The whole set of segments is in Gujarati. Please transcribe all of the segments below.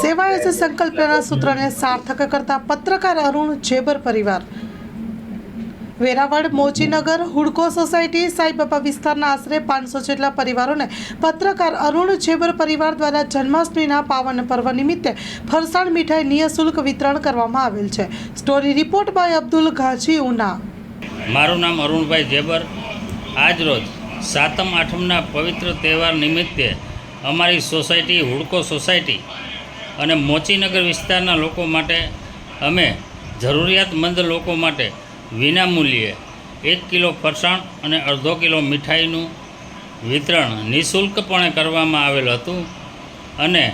સેવા એજ સંકલ્પના સૂત્રને સાર્થક કરતા પત્રકાર અરુણ જેબર પરિવાર. વેરાવળ મોચીનગર હુડકો સોસાયટી સાઈબાબા વિસ્તારના આશરે પાંચસો જેટલા પરિવારોને પત્રકાર અરુણ જેબર પરિવાર દ્વારા જન્માષ્ટમીના પાવન પર્વ નિમિત્તે ફરસાણ મીઠાઈ નિઃશુલ્ક વિતરણ કરવામાં આવેલ છે. Story report by Abdul Ghazi Una. મારું નામ અરુણભાઈ જેબર. આજરોજ સાતમ આઠમના પવિત્ર તહેવાર નિમિત્તે અમારી સોસાયટી હુડકો સોસાયટી અને મોચીનગર વિસ્તારના લોકો માટે અમે જરૂરિયાતમંદ લોકો માટે વિનામૂલ્યે એક કિલો ફરસાણ અને અડધો કિલો મીઠાઈનું વિતરણ નિઃશુલ્કપણે કરવામાં આવેલ હતું અને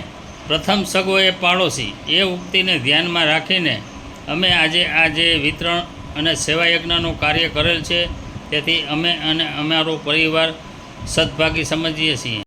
પ્રથમ સગવડે પાડોશી એ ઉક્તિને ધ્યાનમાં રાખીને અમે આજે આ જે વિતરણ અને સેવાયજ્ઞનું કાર્ય કરેલ છે, તેથી અમે અને અમારો પરિવાર સદભાગી સમજીએ છીએ.